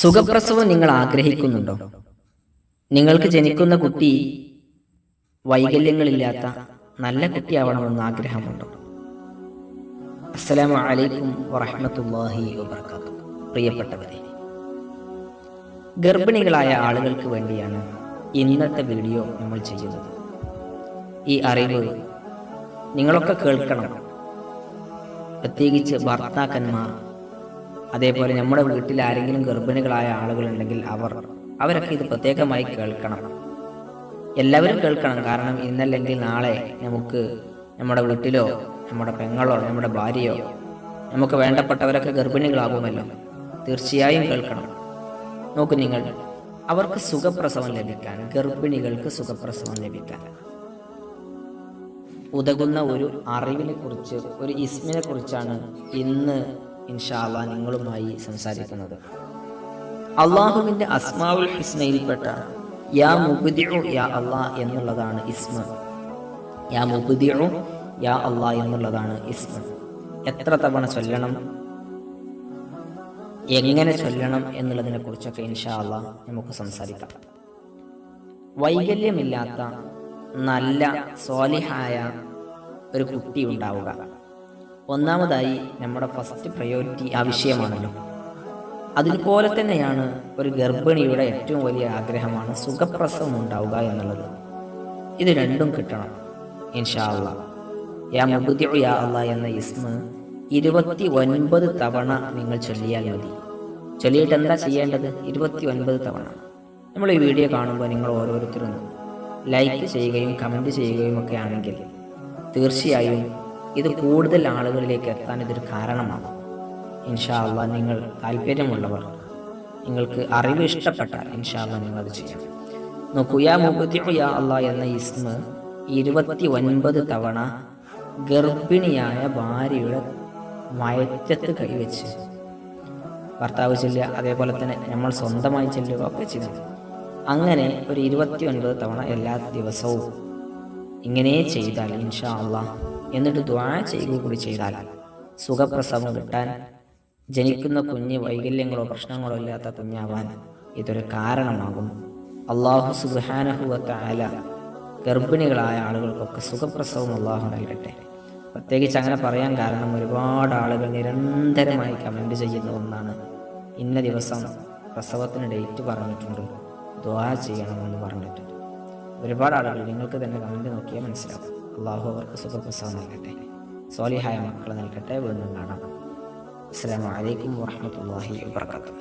സുഖപ്രസവം നിങ്ങൾ ആഗ്രഹിക്കുന്നുണ്ടോ? നിങ്ങൾക്ക് ജനിക്കുന്ന കുട്ടി വൈകല്യങ്ങളില്ലാത്ത നല്ല കുട്ടിയാവണമെന്ന് ആഗ്രഹമുണ്ടോ? അസ്സലാമു അലൈക്കും വറഹ്മത്തുള്ളാഹി വബർക്കാത്തു പ്രിയപ്പെട്ടവരെ ഗർഭിണികളായ ആളുകൾക്ക് വേണ്ടിയാണ് ഇന്നത്തെ വീഡിയോ നമ്മൾ ചെയ്യുന്നത്. ഈ അറിവ് നിങ്ങളൊക്കെ കേൾക്കണം. പ്രത്യേകിച്ച് ഭർത്താക്കന്മാർ അതേപോലെ നമ്മുടെ വീട്ടിൽ ആരെങ്കിലും ഗർഭിണികളായ ആളുകളുണ്ടെങ്കിൽ അവർ അവരൊക്കെ ഇത് പ്രത്യേകമായി കേൾക്കണം. എല്ലാവരും കേൾക്കണം. കാരണം ഇന്നല്ലെങ്കിൽ നാളെ നമുക്ക് നമ്മുടെ വീട്ടിലോ നമ്മുടെ പെങ്ങളോ നമ്മുടെ ഭാര്യയോ നമുക്ക് വേണ്ടപ്പെട്ടവരൊക്കെ ഗർഭിണികളാകുമല്ലോ. തീർച്ചയായും കേൾക്കണം. നോക്കൂ നിങ്ങൾ അവർക്ക് സുഖപ്രസവം ലഭിക്കാൻ ഗർഭിണികൾക്ക് സുഖപ്രസവം ലഭിക്കാൻ. ഉതകുന്ന ഒരു അറിവിനെ കുറിച്ച് ഒരു ഇസ്മിനെ കുറിച്ചാണ് ഇന്ന് ഇൻഷാല്ല നിങ്ങളുമായി സംസാരിക്കുന്നത്. അള്ളാഹുവിന്റെ അസ്മാവുൽ ഹുസ്നയിൽപ്പെട്ട യാ മുബുദിഉ യാ അള്ളാ എന്നുള്ളതാണ് ഇസ്മ. യാ മുബുദിഉ യാ അള്ളാ എന്നുള്ളതാണ് ഇസ്മ. എത്ര തവണ ചൊല്ലണം? എങ്ങനെ ചൊല്ലണം എന്നുള്ളതിനെ കുറിച്ചൊക്കെ ഇൻഷാ നമുക്ക് സംസാരിക്കാം. വൈകല്യമില്ലാത്ത നല്ല സ്വാലിഹായ ഒരു കുട്ടി ഉണ്ടാവുക. ഒന്നാമതായി നമ്മുടെ ഫസ്റ്റ് പ്രയോറിറ്റി ആ വിഷയമാണല്ലോ. അതുപോലെ തന്നെയാണ് ഒരു ഗർഭിണിയുടെ ഏറ്റവും വലിയ ആഗ്രഹമാണ് സുഖപ്രസവം ഉണ്ടാവുക എന്നുള്ളത്. ഇത് രണ്ടും കിട്ടണം ഇൻഷാ യാ മുബുദിഉ യാ അല്ല എന്ന ഇസ്മ ഇരുപത്തി ഒൻപത് തവണ നിങ്ങൾ ചൊല്ലിയാൽ മതി. ചൊല്ലിയിട്ട് എന്താ ചെയ്യേണ്ടത്? ഇരുപത്തി ഒൻപത് തവണ. നമ്മൾ ഈ വീഡിയോ കാണുമ്പോൾ നിങ്ങൾ ഓരോരുത്തരും ലൈക്ക് ചെയ്യുകയും കമന്റ് ചെയ്യുകയും ഒക്കെ ആണെങ്കിൽ തീർച്ചയായും ഇത് കൂടുതൽ ആളുകളിലേക്ക് എത്താൻ ഇതൊരു കാരണമാണ് ഇൻഷാ അള്ളാ നിങ്ങൾ താല്പര്യമുള്ളവർ നിങ്ങൾക്ക് അറിവ് ഇഷ്ടപ്പെട്ട ഇൻഷാ അള്ളാ നിങ്ങൾ അത് ചെയ്യാം. നോക്കൂ യാ മുബത്തിഉ യാ അല്ല എന്ന ഇസ്മ ഇരുപത്തി ഒൻപത് തവണ ഗർഭിണിയായ ഭാര്യയുടെ മയറ്റത്ത് കൈവച്ച് ഭർത്താവ് ചെല്ലുക അതേപോലെ തന്നെ നമ്മൾ സ്വന്തമായി ചെല്ലുക ഒക്കെ ചെയ്തു. അങ്ങനെ ഒരു ഇരുപത്തി ഒൻപത് തവണ എല്ലാ ദിവസവും ഇങ്ങനെ ചെയ്താൽ ഇൻഷാ അള്ളാ എന്നിട്ട് ദ്വാ ചെയ്യുക കൂടി ചെയ്താൽ സുഖപ്രസവം കിട്ടാൻ ജനിക്കുന്ന കുഞ്ഞ് വൈകല്യങ്ങളോ പ്രശ്നങ്ങളോ ഇല്ലാത്ത കുഞ്ഞാവാൻ ഇതൊരു കാരണമാകും. അള്ളാഹു സുബാനഹുവത്ത ഗർഭിണികളായ ആളുകൾക്കൊക്കെ സുഖപ്രസവം അള്ളാഹു നൽകട്ടെ. പ്രത്യേകിച്ച് അങ്ങനെ പറയാൻ കാരണം ഒരുപാട് ആളുകൾ നിരന്തരമായി കമന്റ് ചെയ്യുന്ന ഒന്നാണ് ഇന്ന ദിവസം പ്രസവത്തിന് ഡേറ്റ് പറഞ്ഞിട്ടുണ്ട് ദ്വാ ചെയ്യണമെന്ന് പറഞ്ഞിട്ടുണ്ട് ഒരുപാട് ആളുകൾ നിങ്ങൾക്ക് തന്നെ കമന്റ് നോക്കിയാൽ മനസ്സിലാവും. അള്ളാഹു അവർക്ക് സുഖപ്രസവം നൽകട്ടെ സോലിഹായ മക്കളെ നൽകട്ടെ. വീണ്ടും കാണാം. അസ്സാം വലൈക്കും വാഹമത്തല്ലാഹി വാത്തു